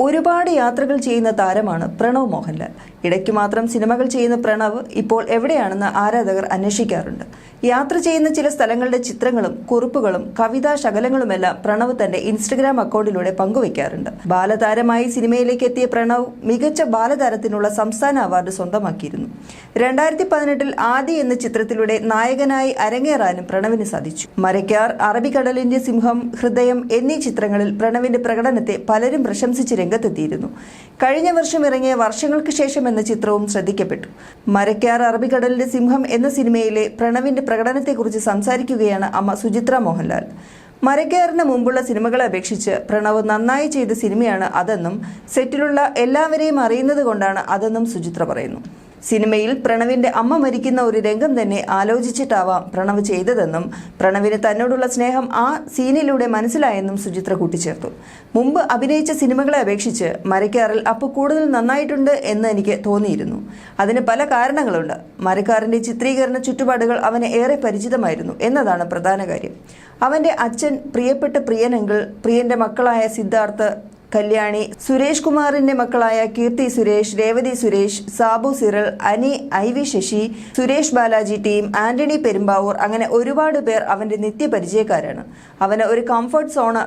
ഒരുപാട് യാത്രകൾ ചെയ്യുന്ന താരമാണ് പ്രണവ് മോഹൻലാൽ. ഇടയ്ക്ക് മാത്രം സിനിമകൾ ചെയ്യുന്ന പ്രണവ് ഇപ്പോൾ എവിടെയാണെന്ന് ആരാധകർ അന്വേഷിക്കാറുണ്ട്. യാത്ര ചെയ്യുന്ന ചില സ്ഥലങ്ങളുടെ ചിത്രങ്ങളും കുറിപ്പുകളും കവിതാ ശകലങ്ങളുമെല്ലാം പ്രണവ് തന്റെ ഇൻസ്റ്റഗ്രാം അക്കൗണ്ടിലൂടെ പങ്കുവയ്ക്കാറുണ്ട്. ബാലതാരമായി സിനിമയിലേക്ക് എത്തിയ പ്രണവ് മികച്ച ബാലതാരത്തിനുള്ള സംസ്ഥാന അവാർഡ് സ്വന്തമാക്കിയിരുന്നു. രണ്ടായിരത്തി പതിനെട്ടിൽ ആദി എന്ന ചിത്രത്തിലൂടെ നായകനായി അരങ്ങേറാനും പ്രണവിന് സാധിച്ചു. മരക്കാർ അറബിക്കടലിന്റെ സിംഹം ഹൃദയം എന്നീ ചിത്രങ്ങളിൽ പ്രണവിന്റെ പ്രകടനത്തെ പലരും പ്രശംസിച്ച് രംഗത്തെത്തിയിരുന്നു. കഴിഞ്ഞ വർഷം ഇറങ്ങിയ വർഷങ്ങൾക്ക് ശേഷം എന്ന ചിത്രവും ശ്രദ്ധിക്കപ്പെട്ടു. മരക്കാർ അറബിക്കടലിന്റെ സിംഹം എന്ന സിനിമയിലെ പ്രണവിന്റെ പ്രകടനത്തെക്കുറിച്ച് സംസാരിക്കുകയാണ് അമ്മ സുചിത്ര മോഹൻലാൽ. മരക്കയറിന് മുമ്പുള്ള സിനിമകളെ അപേക്ഷിച്ച് പ്രണവ് നന്നായി ചെയ്ത സിനിമയാണ് അതെന്നും സെറ്റിലുള്ള എല്ലാവരെയും അറിയുന്നത് കൊണ്ടാണ് അതെന്നും സുചിത്ര പറയുന്നു. സിനിമയിൽ പ്രണവിന്റെ അമ്മ മരിക്കുന്ന ഒരു രംഗം തന്നെ ആലോചിച്ചിട്ടാവാം പ്രണവ് ചെയ്തതെന്നും പ്രണവിന് തന്നോടുള്ള സ്നേഹം ആ സീനിലൂടെ മനസ്സിലായെന്നും സുചിത്ര കൂട്ടിച്ചേർത്തു. മുമ്പ് അഭിനയിച്ച സിനിമകളെ അപേക്ഷിച്ച് മരക്കാറിൽ അപ്പോൾ കൂടുതൽ നന്നായിട്ടുണ്ട് എന്ന് എനിക്ക് തോന്നിയിരുന്നു. അതിന് പല കാരണങ്ങളുണ്ട്. മരക്കാറിന്റെ ചിത്രീകരണ ചുറ്റുപാടുകൾ അവന് ഏറെ പരിചിതമായിരുന്നു എന്നതാണ് പ്രധാന കാര്യം. അവന്റെ അച്ഛൻ പ്രിയപ്പെട്ട പ്രിയനെങ്കിൽ പ്രിയന്റെ മക്കളായ സിദ്ധാർത്ഥ് കല്യാണി സുരേഷ് കുമാറിന്റെ മക്കളായ Keerthy Suresh Revathi Suresh Sabu Cyril Ani I V Sasi Suresh Balaji team Antony Perumbavoor അങ്ങനെ ഒരുപാട് പേർ അവന്റെ നിത്യപരിചയക്കാരാണ്. അവന് ഒരു കംഫർട്ട് സോണ്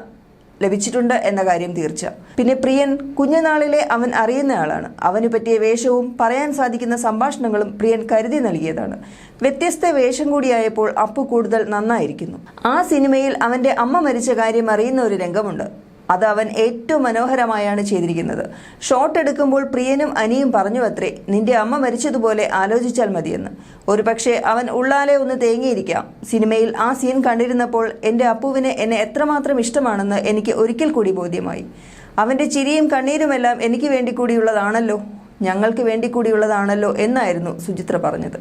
ലഭിച്ചിട്ടുണ്ട് എന്ന കാര്യം തീർച്ച. പിന്നെ പ്രിയൻ കുഞ്ഞനാളിലെ അവൻ അറിയുന്ന ആളാണ്. അവന് പറ്റിയ വേഷവും പറയാൻ സാധിക്കുന്ന സംഭാഷണങ്ങളും പ്രിയൻ കരുതി നൽകിയതാണ്. വ്യത്യസ്ത വേഷം കൂടിയായപ്പോൾ അപ്പു കൂടുതൽ നന്നായിരിക്കുന്നു. ആ സിനിമയിൽ അവന്റെ അമ്മ മരിച്ച കാര്യം അറിയുന്ന ഒരു രംഗമുണ്ട്. അത് അവൻ ഏറ്റവും മനോഹരമായാണ് ചെയ്തിരിക്കുന്നത്. ഷോട്ട് എടുക്കുമ്പോൾ പ്രിയനും അനിയും പറഞ്ഞു അത്രേ നിന്റെ അമ്മ മരിച്ചതുപോലെ ആലോചിച്ചാൽ മതിയെന്ന്. ഒരു പക്ഷേ അവൻ ഉള്ളാലെ ഒന്ന് തേങ്ങിയിരിക്കാം. സിനിമയിൽ ആ സീൻ കണ്ടിരുന്നപ്പോൾ എന്റെ അപ്പുവിന് എന്നെ എത്രമാത്രം ഇഷ്ടമാണെന്ന് എനിക്ക് ഒരിക്കൽ കൂടി ബോധ്യമായി. അവന്റെ ചിരിയും കണ്ണീരുമെല്ലാം എനിക്ക് വേണ്ടി കൂടിയുള്ളതാണല്ലോ ഞങ്ങൾക്ക് വേണ്ടി കൂടിയുള്ളതാണല്ലോ എന്നായിരുന്നു സുചിത്ര പറഞ്ഞത്.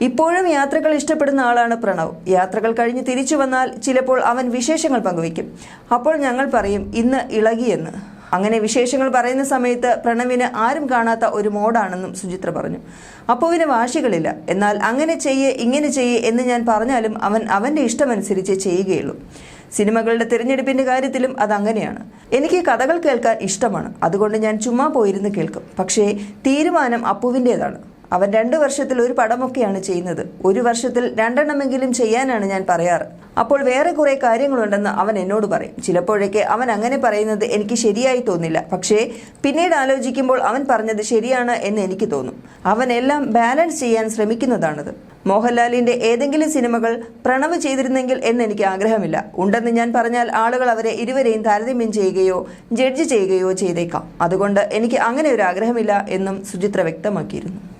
ഇപ്പോഴും യാത്രകൾ ഇഷ്ടപ്പെടുന്ന ആളാണ് പ്രണവ്. യാത്രകൾ കഴിഞ്ഞ് തിരിച്ചു വന്നാൽ ചിലപ്പോൾ അവൻ വിശേഷങ്ങൾ പങ്കുവയ്ക്കും. അപ്പോൾ ഞങ്ങൾ പറയും ഇന്ന് ഇളകിയെന്ന്. അങ്ങനെ വിശേഷങ്ങൾ പറയുന്ന സമയത്ത് പ്രണവിന് ആരും കാണാത്ത ഒരു മോഡാണെന്നും സുചിത്ര പറഞ്ഞു. അപ്പുവിന് വാശികളില്ല. എന്നാൽ അങ്ങനെ ചെയ്യേ ഇങ്ങനെ ചെയ്യേ എന്ന് ഞാൻ പറഞ്ഞാലും അവൻ അവന്റെ ഇഷ്ടമനുസരിച്ച് ചെയ്യുകയുള്ളൂ. സിനിമകളുടെ തിരഞ്ഞെടുപ്പിന്റെ കാര്യത്തിലും അതങ്ങനെയാണ് എനിക്ക് കഥകൾ കേൾക്കാൻ ഇഷ്ടമാണ്. അതുകൊണ്ട് ഞാൻ ചുമ്മാ പോയിരുന്ന് കേൾക്കും. പക്ഷേ തീരുമാനം അപ്പുവിന്റെതാണ് അവൻ രണ്ട് വർഷത്തിൽ ഒരു പടമൊക്കെയാണ് ചെയ്യുന്നത്. ഒരു വർഷത്തിൽ രണ്ടെണ്ണമെങ്കിലും ചെയ്യാനാണ് ഞാൻ പറയാറ്. അപ്പോൾ വേറെ കുറെ കാര്യങ്ങളുണ്ടെന്ന് അവൻ എന്നോട് പറയും. ചിലപ്പോഴൊക്കെ അവൻ അങ്ങനെ പറയുന്നത് എനിക്ക് ശരിയായി തോന്നില്ല. പക്ഷേ പിന്നീട് ആലോചിക്കുമ്പോൾ അവൻ പറഞ്ഞത് ശരിയാണ് എന്ന് എനിക്ക് തോന്നും. അവൻ എല്ലാം ബാലൻസ് ചെയ്യാൻ ശ്രമിക്കുന്നതാണത്. മോഹൻലാലിന്റെ ഏതെങ്കിലും സിനിമകൾ പ്രണവ് ചെയ്തിരുന്നെങ്കിൽ എന്ന് എനിക്ക് ആഗ്രഹമില്ല. ഉണ്ടെന്ന് ഞാൻ പറഞ്ഞാൽ ആളുകൾ അവരെ ഇരുവരെയും താരതമ്യം ചെയ്യുകയോ ജഡ്ജ് ചെയ്യുകയോ ചെയ്തേക്കാം. അതുകൊണ്ട് എനിക്ക് അങ്ങനെ ഒരു ആഗ്രഹമില്ല എന്നും സുചിത്ര വ്യക്തമാക്കിയിരുന്നു.